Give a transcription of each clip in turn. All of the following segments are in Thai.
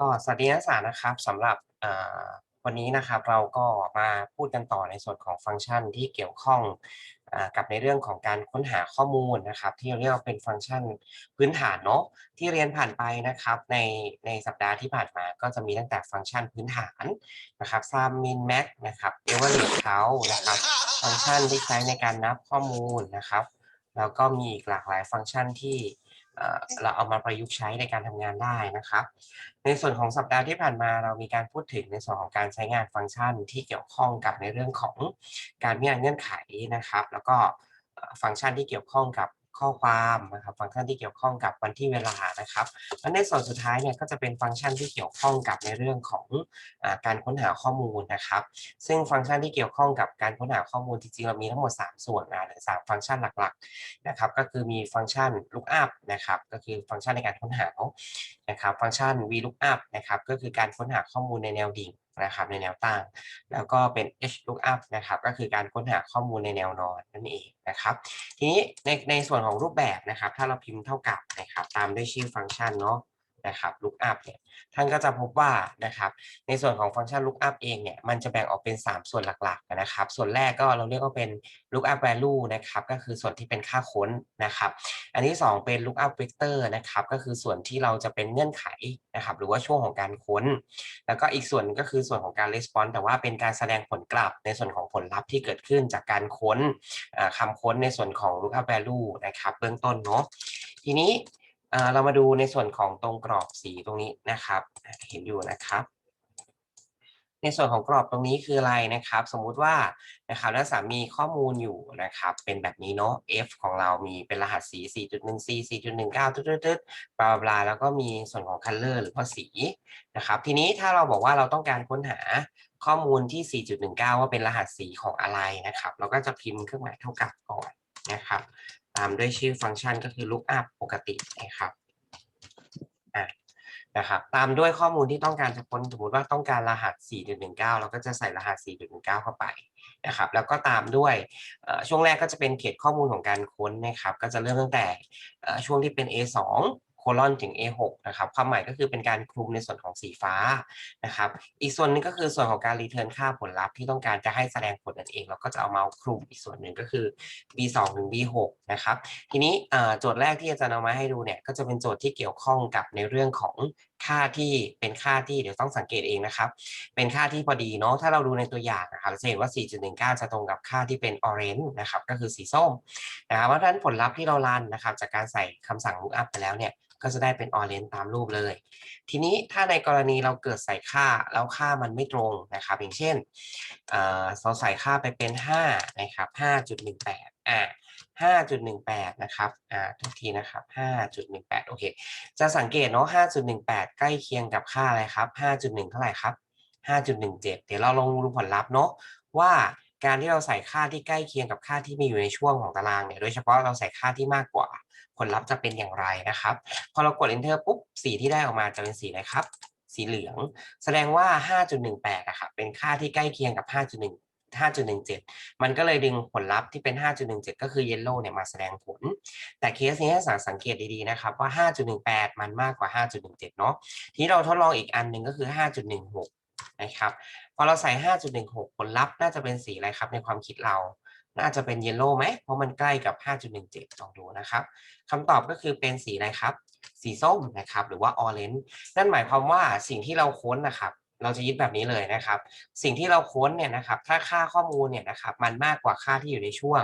ก็สวัสดีนักศึกษานะครับสำหรับวันนี้นะครับเราก็มาพูดกันต่อในส่วนของฟังก์ชันที่เกี่ยวข้องอกับในเรื่องของการค้นหาข้อมูลนะครับ ที่เรียกว่าเป็นฟังก์ชันพื้นฐานเนาะที่เรียนผ่านไปนะครับ ในในสัปดาห์ที่ผ่านมาก็จะมีตั้งแต่ฟังก์ชันพื้นฐานนะครับ sum min max นะครับ average count นะครับ ฟังก์ชันที่ใช้ในการนับข้อมูลนะครับ แล้วก็มีอีกหลากหลายฟังก์ชันที่ เราเอามาประยุกต์ใช้ในการทำงานได้นะครับ ในส่วนของสัปดาห์ที่ผ่านมาเรามีการพูดถึงในส่วนของการใช้งานฟังก์ชันที่เกี่ยวข้องกับในเรื่องของการมีเงื่อนไขนะครับ แล้วก็ฟังก์ชันที่เกี่ยวข้องกับ ข้อความนะครับ ฟังก์ชันที่เกี่ยวข้องกับวันที่เวลานะครับ และในส่วนสุดท้ายเนี่ยก็จะเป็นฟังก์ชันที่เกี่ยวข้องกับในเรื่องของอการค้นหาข้อมูลนะครับ ซึ่งฟังก์ชันที่เกี่ยวข้องกับการค้นหาข้อมูลจริงๆเรามีทั้งหมด 3 ส่วนนะหรือ3ฟังก์ชันหลักๆนะครับ ก็คือมีฟังก์ชัน lookup นะครับ ก็คือฟังก์ชันในการค้นหา นะครับฟังก์ชัน vlookup นะครับก็คือการค้นหาข้อมูลในแนวดิ่งนะครับในแนวตั้ง แล้วก็เป็น hlookup นะครับก็คือการค้นหาข้อมูลในแนวนอนนั่นเองนะครับทีนี้ในในส่วนของรูปแบบนะครับถ้าเราพิมพ์เท่ากับนะครับตามด้วยชื่อฟังก์ชันเนาะ นะครับ lookup เนี่ยท่านก็จะพบว่านะครับในส่วนของฟังก์ชัน lookup เองเนี่ยมันจะแบ่งออกเป็น 3 ส่วนหลักๆนะครับ ส่วนแรกก็เราเรียกว่าเป็น lookup value นะครับก็คือส่วนที่เป็นค่าค้นนะครับ อันที่ 2 เป็น lookup vector นะครับก็คือส่วนที่เราจะเป็นเงื่อนไขนะครับหรือว่าช่วงของการค้น แล้วก็อีกส่วนก็คือส่วนของการ response แต่ว่าเป็นการแสดงผลกลับในส่วนของผลลัพธ์ที่เกิดขึ้นจากการค้นคำค้นในส่วนของ lookup value นะครับเบื้องต้นเนาะทีนี้ เรามาดูในส่วนของตรงกรอบสีตรงนี้นะครับ เห็นอยู่นะครับ ในส่วนของกรอบตรงนี้คืออะไรนะครับ สมมุติว่านะครับนักศึกษามีข้อมูลอยู่นะครับ เป็นแบบนี้เนาะ f ของเรามีเป็นรหัสสี 4.14 4.19ตึ๊ดๆบลาบลาแล้วก็มีส่วนของ color หรือว่าสีนะครับ ทีนี้ถ้าเราบอกว่าเราต้องการค้นหาข้อมูลที่ 4.19 ว่าเป็นรหัสสีของอะไรนะครับ เราก็จะพิมพ์เครื่องหมายเท่ากับก่อนนะครับ ตามด้วยชื่อฟังก์ชันก็คือ lookup ปกตินะครับนะครับตามด้วยข้อมูลที่ต้องการจะค้นสมมติว่าต้องการรหัส 4.19 เราก็จะใส่รหัส 4.19 เข้าไปนะครับ แล้วก็ตามด้วยช่วงแรกก็จะเป็นเขตข้อมูลของการค้นนะครับ ก็จะเริ่มตั้งแต่ช่วงที่เป็น A2 โคลอนถึง A6 นะครับความหมายก็คือเป็นการคลุมในส่วนของสีฟ้านะครับอีกส่วนนึงก็คือส่วนของการรีเทิร์นค่าผลลัพธ์ที่ต้องการจะให้แสดงผลนั่นเอง เราก็จะเอาเมาส์คลุมอีกส่วนหนึ่งก็คือ B2 ถึง B6 นะครับทีนี้โจทย์แรกที่อาจารย์เอามาให้ดูเนี่ยก็จะเป็นโจทย์ที่เกี่ยวข้องกับในเรื่องของค่าที่เป็นค่าที่เดี๋ยวต้องสังเกตเองนะครับ เป็นค่าที่พอดีเนาะถ้าเราดูในตัวอย่างนะครับจะเห็นว่า 4.19 จะตรงกับค่าที่เป็น orange นะครับก็คือสีส้มนะครับเพราะฉะนั้นผลลัพธ์ที่เรารันนะครับจากการใส่คำสั่ง lookup ไปแล้วเนี่ยก็จะได้เป็นออเรนตามรูปเลย ทีนี้ถ้าในกรณีเราเกิดใส่ค่าแล้วค่ามันไม่ตรงนะครับ อย่างเช่นเราใส่ค่าไปเป็น 5 นะครับ 5.18 อ่า5.18 นะครับ อ่า ทุกทีนะครับ 5.18 โอเค จะสังเกตเนาะ 5.18 ใกล้เคียงกับค่าอะไรครับ 5.1 เท่าไหร่ครับ 5.17 เดี๋ยวเราลองดูผลลัพธ์เนาะว่าการที่เราใส่ค่าที่ใกล้เคียงกับค่าที่มีอยู่ในช่วงของตารางเนี่ย โดยเฉพาะเราใส่ค่าที่มากกว่า ผลลัพธ์จะเป็นอย่างไรนะครับ พอเรากด enter ปุ๊บสีที่ได้ออกมาจะเป็นสีอะไรครับ สีเหลือง แสดงว่า 5.18อะครับเป็นค่าที่ใกล้เคียงกับ 5.1 5.17 มันก็เลยดึงผลลัพธ์ที่เป็น 5.17 ก็คือ yellow เนี่ยมาแสดงผล แต่เคสนี้สังสังเกตดีๆนะครับว่า 5.18 มันมากกว่า 5.17 เนาะทีนี้เราทดลองอีกอันหนึ่งก็คือ 5.16 นะครับ พอเราใส่ 5.16 ผลลัพธ์น่าจะเป็นสีอะไรครับในความคิดเรา น่าจะเป็นเยลโล่ไหมเพราะมันใกล้กับ 5.17ลองดูนะครับคำตอบก็คือเป็นสีอะไรครับ สีส้มนะครับ หรือว่าออเรนจ์นั่นหมายความว่าสิ่งที่เราค้นนะครับเราจะยึดแบบนี้เลยนะครับ สิ่งที่เราค้นเนี่ยนะครับ ถ้าค่าข้อมูลเนี่ยนะครับ มันมากกว่าค่าที่อยู่ในช่วง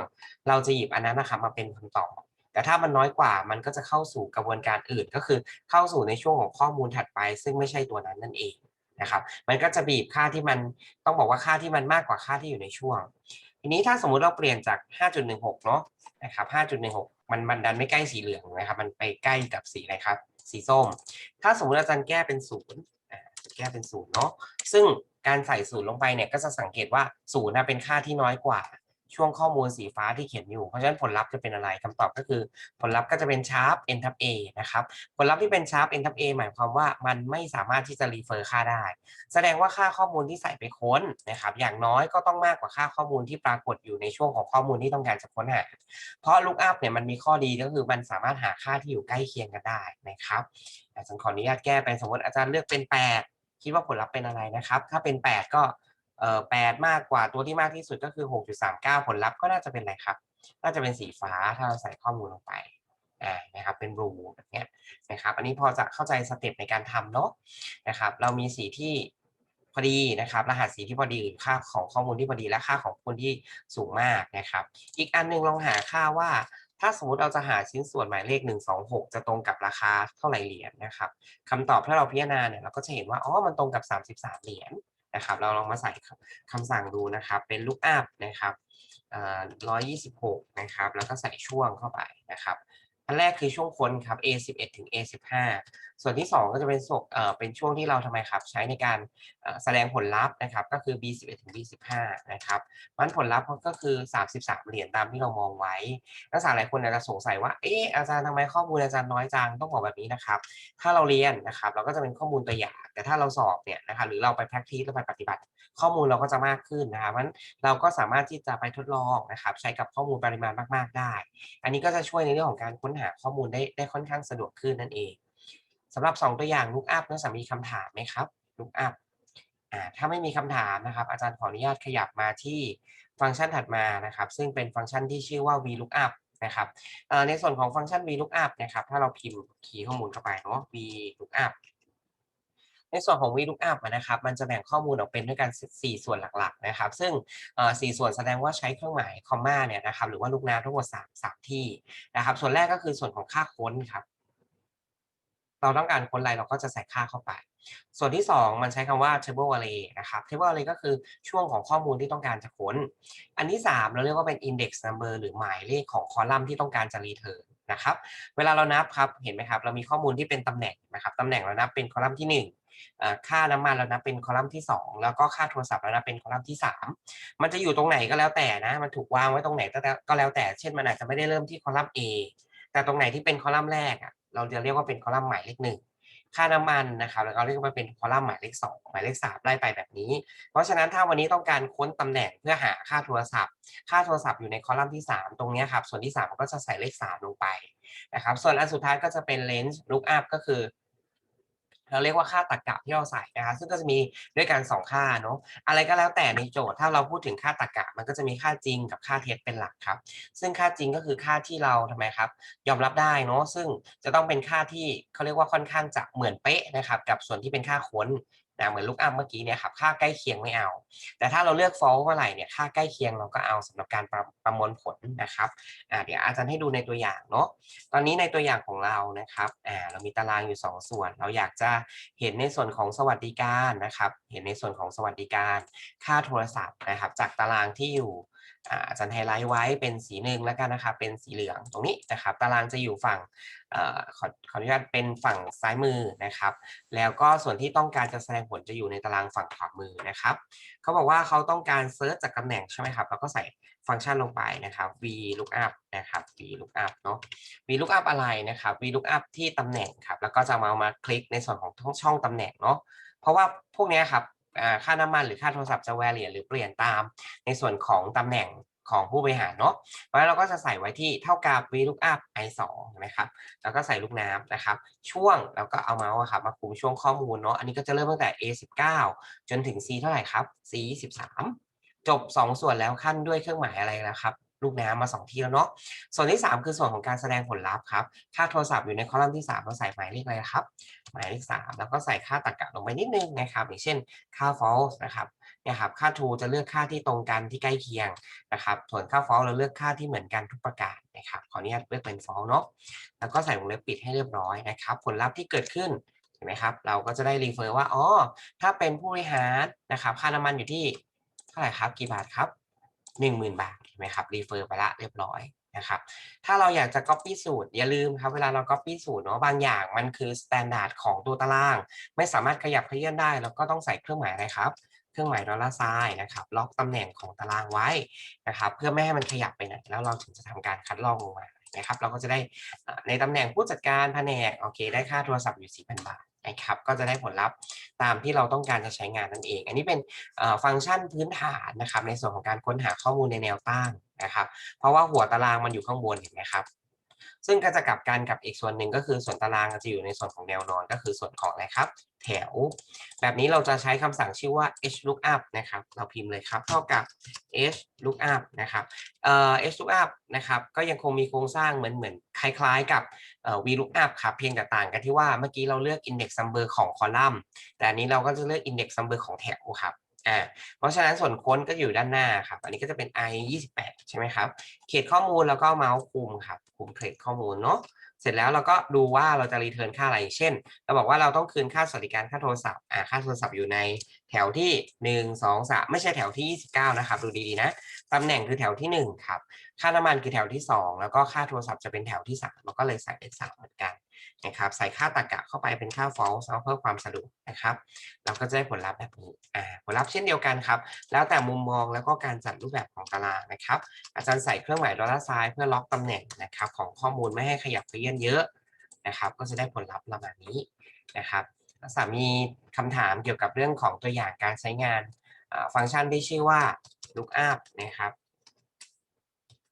เราจะหยิบอันนั้นนะครับมาเป็นคำตอบ แต่ถ้ามันน้อยกว่า มันก็จะเข้าสู่กระบวนการอื่น ก็คือเข้าสู่ในช่วงของข้อมูลถัดไป ซึ่งไม่ใช่ตัวนั้นนั่นเองนะครับ มันก็จะบีบค่าที่มันต้องบอกว่าค่าที่มันมากกว่าค่าที่อยู่ในช่วง ทีนี้ถ้าสมมุติเราเปลี่ยนจาก 5.16 เนาะนะครับ 5.16 มันมันดันไม่ใกล้สีเหลืองนะครับ มันไปใกล้กับสีอะไรครับ สีส้ม ถ้าสมมติอาจารย์แก้เป็นศูนย์แก้เป็นศูนย์เนาะ ซึ่งการใส่ศูนย์ลงไปเนี่ยก็จะสังเกตว่าศูนย์เป็นค่าที่น้อยกว่า ช่วงข้อมูลสีฟ้าที่เขียนอยู่ เพราะฉะนั้นผลลัพธ์จะเป็นอะไรคำตอบก็คือ ผลลัพธ์ก็จะเป็นชาร์ป n ทับ a นะครับ ผลลัพธ์ที่เป็นชาร์ป n ทับ a หมายความว่ามันไม่สามารถที่จะรีเฟอร์ค่าได้ แสดงว่าค่าข้อมูลที่ใส่ไปค้นนะครับ อย่างน้อยก็ต้องมากกว่าค่าข้อมูลที่ปรากฏอยู่ในช่วงของข้อมูลที่ต้องการจะค้นหา เพราะ lookup เนี่ยมันมีข้อดีก็คือมันสามารถหาค่าที่อยู่ใกล้เคียงกันได้นะครับอาจารย์ขออนุญาตแก้เป็นสมมติอาจารย์เลือกเป็นแปดคิดว่าผลลัพธ์เป็นอะไรนะครับ ถ้าเป็นแปดก็ เอ่อแปดมากกว่าตัวที่มากที่สุดก็คือหกจุดสามเก้าผลลัพธ์ก็น่าจะเป็นอะไรครับ น่าจะเป็นสีฟ้าถ้าเราใส่ข้อมูลลงไปอ่านะครับเป็นรูแบบนี้นะครับ อันนี้พอจะเข้าใจสเต็ปในการทำเนาะนะครับ เรามีสีที่พอดีนะครับรหัสสีที่พอดีหรือค่าของข้อมูลที่พอดีและค่าของคนที่สูงมากนะครับ อีกอันหนึงลองหาค่าว่า ถ้าสมมติเราจะหาชิ้นส่วนหมายเลข 126 จะตรงกับราคาเท่าไหร่เหรียญนะครับคำตอบถ้าเราพิจารณาเนี่ยเราก็จะเห็นว่าอ๋อมันตรงกับ 33 เหรียญ นะครับ เราลองมาใส่คำสั่งดูนะครับ เป็น lookup นะครับร้อยยี่สิบหกนะครับ แล้วก็ใส่ช่วงเข้าไปนะครับ อันแรกคือช่วงค้นครับ A11 ถึง A15 ส่วนที่ 2 ก็จะเป็นส่วนเป็นช่วงที่เราทำไมครับ ใช้ในการแสดงผลลัพธ์นะครับ ก็คือ B11 ถึง B15 นะครับมันผลลัพธ์ก็คือ 33 เหรียญตามที่เรามองไว้นักศึกษาหลายคนอาจจะสงสัยว่าเอ๊ะอาจารย์ทำไมข้อมูลอาจารย์น้อยจังต้องบอกแบบนี้นะครับ ถ้าเราเรียนนะครับ เราก็จะเป็นข้อมูลตัวอย่าง แต่ถ้าเราสอบเนี่ยนะครับหรือเราไป practice หรือไปปฏิบัติ ข้อมูลเราก็จะมากขึ้นนะครับมันเราก็สามารถที่จะไปทดลองนะครับ ใช้กับข้อมูลปริมาณมาก ๆ ได้ อันนี้ก็จะช่วยในเรื่องของการค้นหาข้อมูลได้ได้ค่อนข้างสะดวกขึ้นนั่นเองสำหรับ 2 ตัวอย่าง look up นักศึกษามีคำถามไหมครับ look up อ่าถ้าไม่มีคำถามนะครับ อาจารย์ขออนุญาตขยับมาที่ฟังก์ชันถัดมานะครับ ซึ่งเป็นฟังก์ชันที่ชื่อว่า VLOOKUP นะครับในส่วนของฟังก์ชัน VLOOKUP นะครับ ถ้าเราพิมพ์คีย์ข้อมูลเข้าไปเนาะ VLOOKUP ในส่วนของ VLOOKUP นะครับมันจะแบ่งข้อมูลออกเป็นด้วยกัน 4 ส่วนหลักๆนะครับ ซึ่งเอ่ส่วนแสดงว่าใช้เครื่องหมายคอมมาเนี่ยนะครับหรือว่าลูกน้ำทั้งหมด3 3ที่นะครับ ส่วนแรกก็คือส่วนของค่าค้นครับเราต้องการค้นอะไรเราก็จะใส่ค่าเข้าไป ส่วนที่ 2 มันใช้คำว่า table array นะครับ table array ก็คือช่วงของข้อมูลที่ต้องการจะค้น อันที่ 3 เราเรียกว่าเป็น index number หรือหมายเลขของคอลัมน์ที่ต้องการจะ return นะครับ เวลาเรานับครับ เห็นไหมครับ เรามีข้อมูลที่เป็นตำแหน่งนะครับตำแหน่งเรานับเป็นคอลัมน์ที่ 1 ค่าน้ำมันเรานับเป็นคอลัมน์ที่ 2 แล้วก็ค่าโทรศัพท์เรานับเป็นคอลัมน์ที่ 3 มันจะอยู่ตรงไหนก็แล้วแต่นะ มันถูกวางไว้ตรงไหนก็แล้วแต่ เช่นมันอาจจะไม่ได้เริ่มที่คอลัมน์ A แต่ตรงไหนที่เป็นคอลัมน์แรกอะเราจะเรียกว่าเป็นคอลัมน์หมายเลขหนึ่งค่าน้ำมันนะครับแล้วก็เรียกว่าเป็นคอลัมน์หมายเลข2หมายเลข3ไล่ไปแบบนี้ เพราะฉะนั้นถ้าวันนี้ต้องการค้นตำแหน่งเพื่อหาค่าโทรศัพท์ ค่าโทรศัพท์อยู่ในคอลัมน์ที่ 3 ตรงนี้ครับส่วนที่3ก็จะใส่เลข 3 ลงไปนะครับส่วนอันสุดท้ายก็จะเป็น range lookup ก็คือ เราเรียกว่าค่าตรรกะที่เราใส่นะคะซึ่งก็จะมีด้วยกัน 2 ค่าเนาะอะไรก็แล้วแต่ในโจทย์ถ้าเราพูดถึงค่าตรรกะ มันก็จะมีค่าจริงกับค่าเท็จเป็นหลักครับ ซึ่งค่าจริงก็คือค่าที่เราทำไมครับ ยอมรับได้เนาะซึ่งจะต้องเป็นค่าที่เขาเรียกว่าค่อนข้างจะเหมือนเป๊ะนะครับ กับส่วนที่เป็นค่าค้นนะเหมือนลุกอัพเมื่อกี้เนี่ยครับค่าใกล้เคียงไม่เอา แต่ถ้าเราเลือกฟอลเมื่อไหร่เนี่ยค่าใกล้เคียงเราก็เอาสำหรับการประประมวลผลนะครับอ่าเดี๋ยวอาจารย์ให้ดูในตัวอย่างเนาะตอนนี้ในตัวอย่างของเรานะครับอ่าเรามีตารางอยู่ 2 ส่วน เราอยากจะเห็นในส่วนของสวัสดิการนะครับ เห็นในส่วนของสวัสดิการ ค่าโทรศัพท์นะครับ จากตารางที่อยู่ อาจารย์ไฮไลท์ไว้เป็นสีหนึ่งแล้วกันนะครับ เป็นสีเหลืองตรงนี้นะครับ ตารางจะอยู่ฝั่งอขอขออนุญาตเป็นฝั่งซ้ายมือนะครับ แล้วก็ส่วนที่ต้องการจะแสดงผลจะอยู่ในตารางฝั่งขวามือนะครับเขาบอกว่าเขาต้องการเซิร์ชจากตำแหน่งใช่ไหมครับเราก็ใส่ฟังก์ชันลงไปนะครับ v lookup นะครับ v lookup เนาะ v lookup อะไรนะครับ v lookup ที่ตำแหน่งครับแล้วก็จะมาเอามาคลิกในส่วนของช่องตำแหน่งเนาะเพราะว่าพวกนี้ครับ ค่าน้ำมันหรือค่าโทรศัพท์จะแวรี่หรือเปลี่ยนตามในส่วนของตำแหน่งของผู้บริหารเนาะ เพราะฉะนั้นเราก็จะใส่ไว้ที่เท่ากับ VLOOKUP i2 นะครับ แล้วก็ใส่ลูกน้ำนะครับ ช่วงแล้วก็เอาเมาส์ครับมาคุมช่วงข้อมูลเนาะ อันนี้ก็จะเริ่มตั้งแต่ A19 จนถึง C เท่าไหร่ครับ C23 จบ 2 ส่วนแล้วขั้นด้วยเครื่องหมายอะไรนะครับ ลูกน้ำมา 2 ที่แล้วเนาะ ส่วนที่ 3 คือส่วนของการแสดงผลลัพธ์ครับ ค่าโทรศัพท์อยู่ในคอลัมน์ที่3เราใส่หมายเลขอะไรครับ หมายเลข 3 แล้วก็ใส่ค่าตรรกะลงไปนิดนึงนะครับ อย่างเช่นค่า false นะครับเนี่ยครับ ค่า true จะเลือกค่าที่ตรงกันที่ใกล้เคียงนะครับ ส่วนค่า false เราเลือกค่าที่เหมือนกันทุกประการนะครับ ขออนุญาตเลือกเป็น false เนาะ แล้วก็ใส่วงเล็บปิดให้เรียบร้อยนะครับ ผลลัพธ์ที่เกิดขึ้นเห็นไหมครับ เราก็จะได้รีเฟอร์ว่า อ๋อ ถ้าเป็นผู้บริหารนะครับ ค่าน้ำมันอยู่ที่เท่าไหร่ครับ กี่บาทครับ 10,000 บาท ไหมครับรีเฟอร์ไปละเรียบร้อยนะครับถ้าเราอยากจะ copy สูตรอย่าลืมครับเวลาเรา copy สูตรเนาะบางอย่างมันคือ standard ของตัวตาราง ไม่สามารถขยับเขยื่อนได้เราก็ต้องใส่เครื่องหมายอะไรครับ เครื่องหมายดอลลาร์ไซน์นะครับล็อกตำแหน่งของตารางไว้นะครับเพื่อไม่ให้มันขยับไปไหนแล้วเราถึงจะทำการคัดลอกลงมานะครับเราก็จะได้ในตำแหน่งผู้จัดการแผนกโอเคได้ค่าโทรศัพท์อยู่4,000บาท นะครับก็จะได้ผลลัพธ์ตามที่เราต้องการจะใช้งานนั่นเอง อันนี้เป็นฟังก์ชันพื้นฐานนะครับในส่วนของการค้นหาข้อมูลในแนวตั้งนะครับเพราะว่าหัวตารางมันอยู่ข้างบนเห็นไหมครับซึ่งก็จะกลับกันกับอีกส่วนหนึ่งก็คือส่วนตารางจะอยู่ในส่วนของแนวนอนก็คือส่วนของอะไรครับ แถว แบบนี้เราจะใช้คำสั่งชื่อว่า h lookup นะครับ เราพิมพ์เลยครับ เท่ากับ h lookup นะครับเอ่อ h lookup นะครับ ก็ยังคงมีโครงสร้างเหมือนเหมือนคล้ายๆกับ v lookup ครับ เพียงแต่ต่างกันที่ว่าเมื่อกี้เราเลือก index number ของคอลัมน์ แต่อันนี้เราก็จะเลือก index number ของแถวครับอ่าเพราะฉะนั้นส่วนค้นก็อยู่ด้านหน้าครับ อันนี้ก็จะเป็น i 28 ใช่ไหมครับ เขตข้อมูลแล้วก็เมาส์คุมครับ คุมเขตข้อมูลเนาะ เสร็จแล้วเราก็ดูว่าเราจะรีเทิร์นค่าอะไร เช่น เราบอกว่าเราต้องคืนค่าสวัสดิการค่าโทรศัพท์อ่าค่าโทรศัพท์อยู่ในแถวที่ 1 2 3 ไม่ใช่แถวที่ 29 นะครับ ดูดีๆนะ ตำแหน่งคือแถวที่ 1 ครับ ค่าน้ำมันคือแถวที่ 2 แล้วก็ค่าโทรศัพท์จะเป็นแถวที่3เราก็เลยใส่เป็น3เหมือนกันนะครับใส่ค่าตรรกะเข้าไปเป็นค่า false เพื่อความสะดวกนะครับ เราก็จะได้ผลลัพธ์แบบนี้อ่าผลลัพธ์เช่นเดียวกันครับ แล้วแต่มุมมองแล้วก็การจัดรูปแบบของตารางนะครับ อาจารย์ใส่เครื่องหมายดอลลาร์ไซน์เพื่อล็อกตำแหน่งนะครับของข้อมูลไม่ให้ขยับเขยื่อนเยอะนะครับ ก็จะได้ผลลัพธ์ประมาณนี้นะครับนักศึกษามีคำถามเกี่ยวกับเรื่องของตัวอย่างการใช้งานฟังก์ชันที่ชื่อว่า lookup นะครับ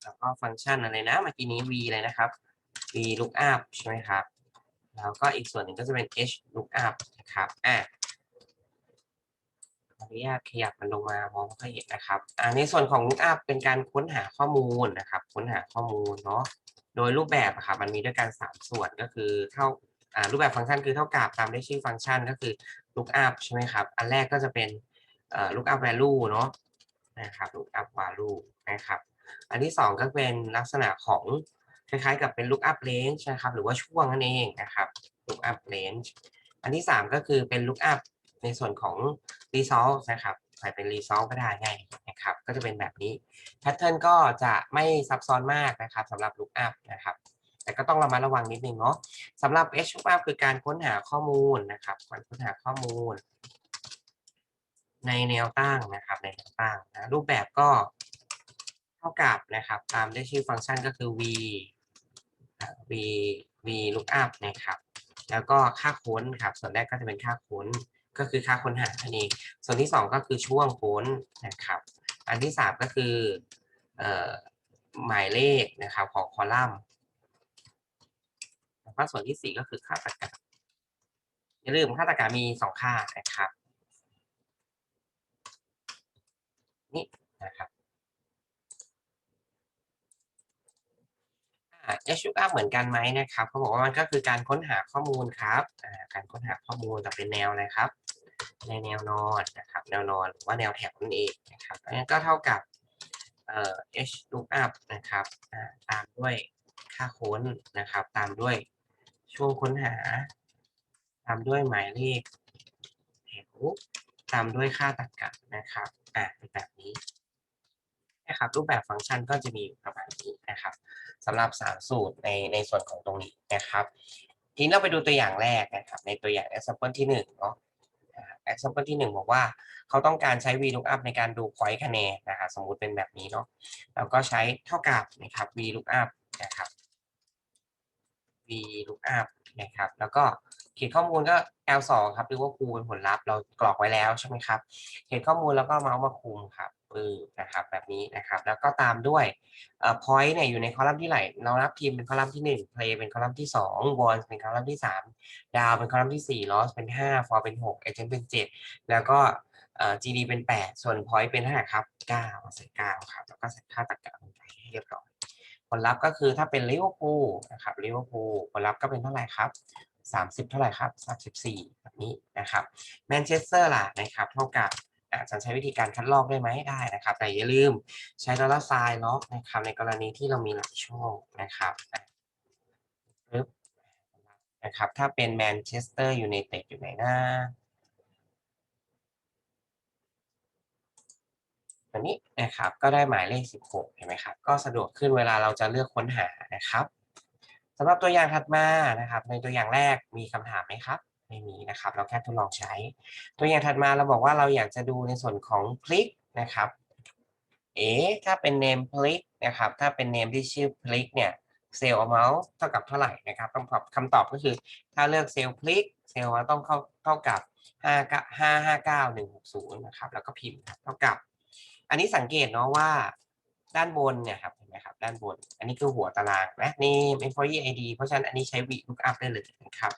แล้วก็ฟังก์ชันอะไรนะเมื่อกี้นี้ v เลยนะครับ v lookup ใช่ไหมครับ แล้วก็อีกส่วนหนึ่งก็จะเป็น h lookup นะครับอะขออนุญาตขยับมันลงมามองไม่ค่อยเห็นนะครับอ่าในส่วนของ lookup เป็นการค้นหาข้อมูลนะครับ ค้นหาข้อมูลเนาะโดยรูปแบบอะครับมันมีด้วยกัน 3 ส่วนก็คือเท่าอ่ารูปแบบฟังก์ชันคือเท่ากับตามด้วยชื่อฟังก์ชันก็คือ lookup ใช่ไหมครับ อันแรกก็จะเป็นอ่อ lookup value เนาะนะครับ lookup value นะครับ อันที่ 2 ก็เป็นลักษณะของคล้ายๆ กับเป็น lookup range นะครับ หรือว่าช่วงนั่นเองนะครับ lookup range อันที่ 3 ก็คือเป็น lookup ในส่วนของ result นะครับใส่เป็น result ก็ได้ง่ายนะครับ ก็จะเป็นแบบนี้แพทเทิร์นก็จะไม่ซับซ้อนมากนะครับสำหรับ lookup นะครับแต่ก็ต้องระมัดระวังนิดนึงเนาะสำหรับ h lookup คือการค้นหาข้อมูลนะครับการค้นหาข้อมูล ในแนวตั้งนะครับในแนวตั้งนะรูปแบบก็ ท่ากับนะครับ ตามด้วยชื่อฟังก์ชันก็คือ v v v lookup นะครับ แล้วก็ค่าค้นครับ ส่วนแรกก็จะเป็นค่าค้นก็คือค่าค้นหาอันนี้ ส่วนที่ 2 ก็คือช่วงค้นนะครับ อันที่ 3 ก็คือเอ่อหมายเลขนะครับของคอลัมน์แล้วก็ส่วนที่ 4 ก็คือค่าตรรกะอย่าลืมค่าตรรกะมี 2 ค่านะครับนี่นะครับ อ่า h lookup เหมือนกันไหมนะครับเขาบอกว่ามันก็คือการค้นหาข้อมูลครับการค้นหาข้อมูลแต่เป็นแนวอะไรครับ ในแนวนอนนะครับ แนวนอนหรือว่าแนวแถวนั่นเองนะครับอันนี้ก็เท่ากับเอ่อ h lookup นะครับตามด้วยค่าค้นนะครับ ตามด้วยช่วงค้นหา ตามด้วยหมายเลขแถวตามด้วยค่าตรรกะนะครับอ่าเป็นแบบนี้นะครับรูปแบบฟังก์ชันก็จะมีอยู่ประมาณนี้นะครับ สำหรับสามสูตรในในส่วนของตรงนี้นะครับทีนี้เราไปดูตัวอย่างแรกนะครับ ในตัวอย่าง example ที่หนึ่งเนาะ example ที่ 1 บอกว่าเขาต้องการใช้ VLOOKUP ในการดู point คะแนนนะครับสมมุติเป็นแบบนี้เนาะเราก็ใช้เท่ากับนะครับ VLOOKUP นะครับ VLOOKUP นะครับ แล้วก็เขียนข้อมูลก็ L2 ครับหรือว่าคูณผลลัพธ์เรากรอกไว้แล้วใช่ไหมครับเขียนข้อมูลแล้วก็เมาส์มาคุมครับ ปือนะครับแบบนี้นะครับ แล้วก็ตามด้วยเอ่อ point เนี่ยอยู่ในคอลัมน์ที่ไหนเรานับทีมเป็นคอลัมน์ที่ 1 play เป็นคอลัมน์ที่ 2 won เป็นคอลัมน์ที่3ดาวเป็นคอลัมน์ที่ 4 loss เป็น 5 for เป็น 6 agent เป็น 7 แล้วก็เอ่อ GD เป็น 8 ส่วน point เป็นเท่าไหร่ครับ9ใส่9ครับแล้วก็ใส่ค่าตรรกะลงไปให้เรียบร้อยผลลัพธ์ก็คือถ้าเป็นลิเวอร์พูลนะครับลิเวอร์พูลผลลัพธ์ก็เป็นเท่าไหร่ครับ30 เท่าไหร่ครับ 34แบบนี้นะครับแมนเชสเตอร์ล่ะนะครับเท่ากับ อาจจะใช้วิธีการคัดลอกได้ไหมได้นะครับ แต่อย่าลืมใช้ดอลลาร์ไซน์ล็อกนะครับ ในกรณีที่เรามีหลายช่องนะครับนะครับ ถ้าเป็นแมนเชสเตอร์ยูไนเต็ดอยู่ไหนนะตัวนี้นะครับก็ได้หมายเลข 16 เห็นไหมครับ ก็สะดวกขึ้นเวลาเราจะเลือกค้นหานะครับสำหรับตัวอย่างถัดมานะครับ ในตัวอย่างแรกมีคำถามไหมครับ ไม่มีนะครับ เราแค่ทดลองใช้ ตัวอย่างถัดมาเราบอกว่าเราอยากจะดูในส่วนของพลิกนะครับ เอ๋ถ้าเป็น name พลิกนะครับ ถ้าเป็น name ที่ชื่อพลิกเนี่ยเซลล์ amount เท่ากับเท่าไหร่นะครับคำตอบคำตอบก็คือ ถ้าเลือกเซลล์พลิกเซลล์ต้องเข้าเท่ากับ5 5 5 9 1 6 0นะครับ แล้วก็พิมพ์เท่ากับ อันนี้สังเกตเนาะว่าด้านบนเนี่ยครับเห็นไหมครับด้านบน อันนี้คือหัวตารางนะ name employee id เพราะฉะนั้นอันนี้ใช้ VLOOKUP ได้เลยนะครับ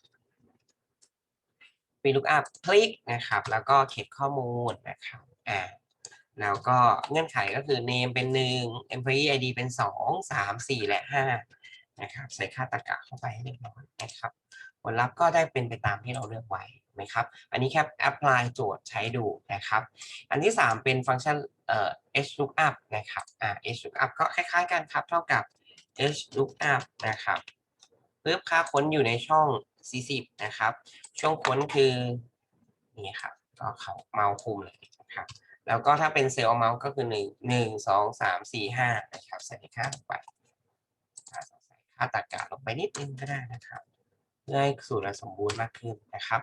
VLOOKUP คลิกนะครับ แล้วก็เก็บข้อมูลนะครับอ่าแล้วก็เงื่อนไขก็คือ name เป็นหนึ่ง employee id เป็นสองสามสี่และห้านะครับ ใส่ค่าตรรกะเข้าไปให้เรียบร้อยนะครับ ผลลัพธ์ก็ได้เป็นไปตามที่เราเลือกไว้ไหมครับ อันนี้แค่ apply โจทย์ใช้ดูนะครับ อันที่ 3 เป็นฟังก์ชันเอ่อ hlookup นะครับอ่า hlookup ก็คล้ายๆกันครับ เท่ากับ hlookup นะครับปึ๊บค่าค้นอยู่ในช่อง 40 นะครับ ช่วงค้นคือนี่ครับก็เขาเมาส์คุมเลยนะครับแล้วก็ถ้าเป็นเซลล์เมาส์ก็คือ1 1 2 3 4 5นะครับใส่ค่าลงไปอ่าใส่ค่าตรรกะลงไปนิดนึงก็ได้นะครับเพื่อให้สูตรสมบูรณ์มากขึ้นนะครับ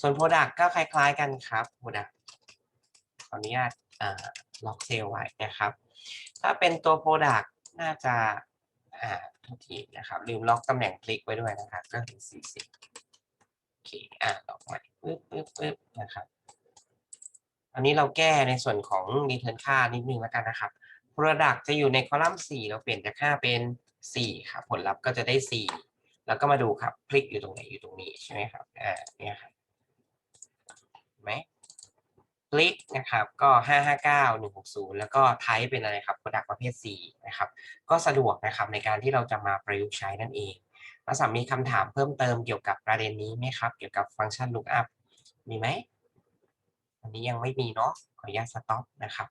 ส่วน Product ก็คล้ายๆกันครับ Product ขออนุญาตล็อกเซลล์ไว้นะครับ ถ้าเป็นตัว Product น่าจะ อ่าทุกทีนะครับ ลืมล็อกตำแหน่งคลิกไว้ด้วยนะครับ ก็คือ40โอเคอ่าล็อกใหม่ปึ๊บปึ๊บปึ๊บนะครับ อันนี้เราแก้ในส่วนของ return ค่านิดนึงแล้วกันนะครับ Product จะอยู่ในคอลัมน์4เราเปลี่ยนจากค่าเป็น 4 ครับ ผลลัพธ์ก็จะได้ 4 แล้วก็มาดูครับ คลิกอยู่ตรงไหนอยู่ตรงนี้ใช่ไหมครับ อ่า เนี่ยครับเห็นไหม คลิกนะครับก็ 559 160 แล้วก็ไทป์เป็นอะไรครับ Product ประเภท 4 นะครับ ก็สะดวกนะครับในการที่เราจะมาประยุกต์ใช้นั่นเองแล้วสามมีคำถามเพิ่มเติมเกี่ยวกับประเด็นนี้ไหมครับ เกี่ยวกับฟังก์ชัน lookup มีไหม อันนี้ยังไม่มีเนาะขออนุญาตสต็อปนะครับ